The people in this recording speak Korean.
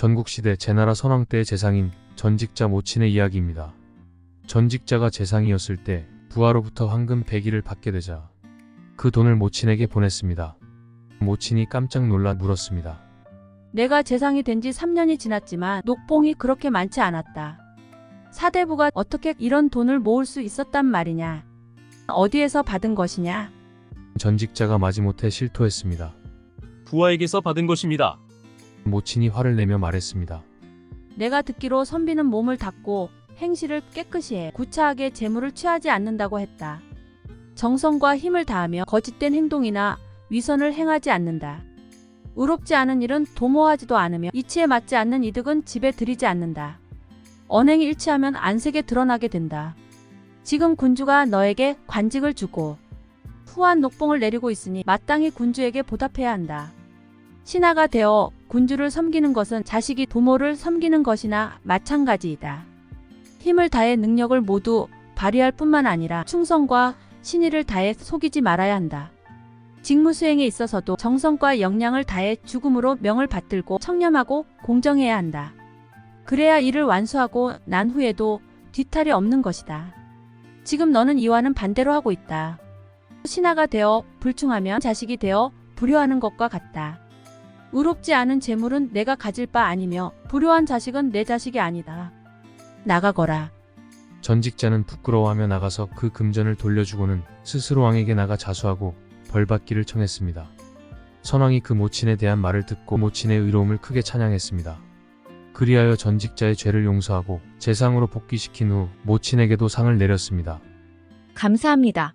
전국시대 제나라 선왕 때의 재상인 전직자 모친의 이야기입니다. 전직자가 재상이었을 때 부하로부터 황금 100일을 받게 되자 그 돈을 모친에게 보냈습니다. 모친이 깜짝 놀라 물었습니다. 내가 재상이 된 지 3년이 지났지만 녹봉이 그렇게 많지 않았다. 사대부가 어떻게 이런 돈을 모을 수 있었단 말이냐? 어디에서 받은 것이냐? 전직자가 마지못해 실토했습니다. 부하에게서 받은 것입니다. 모친이 화를 내며 말했습니다. 내가 듣기로 선비는 몸을 닦고 행실을 깨끗이 해 구차하게 재물을 취하지 않는다고 했다. 정성과 힘을 다하며 거짓된 행동이나 위선을 행하지 않는다. 의롭지 않은 일은 도모하지도 않으며 이치에 맞지 않는 이득은 집에 들이지 않는다. 언행이 일치하면 안색에 드러나게 된다. 지금 군주가 너에게 관직을 주고 후한 녹봉을 내리고 있으니 마땅히 군주에게 보답해야 한다. 신하가 되어 군주를 섬기는 것은 자식이 부모를 섬기는 것이나 마찬가지이다. 힘을 다해 능력을 모두 발휘할 뿐만 아니라 충성과 신의를 다해 속이지 말아야 한다. 직무 수행에 있어서도 정성과 역량을 다해 죽음으로 명을 받들고 청렴하고 공정해야 한다. 그래야 일을 완수하고 난 후에도 뒤탈이 없는 것이다. 지금 너는 이와는 반대로 하고 있다. 신하가 되어 불충하면 자식이 되어 불효하는 것과 같다. 의롭지 않은 재물은 내가 가질 바 아니며 불효한 자식은 내 자식이 아니다. 나가거라. 전직자는 부끄러워하며 나가서 그 금전을 돌려주고는 스스로 왕에게 나가 자수하고 벌받기를 청했습니다. 선왕이 그 모친에 대한 말을 듣고 모친의 의로움을 크게 찬양했습니다. 그리하여 전직자의 죄를 용서하고 재상으로 복귀시킨 후 모친에게도 상을 내렸습니다. 감사합니다.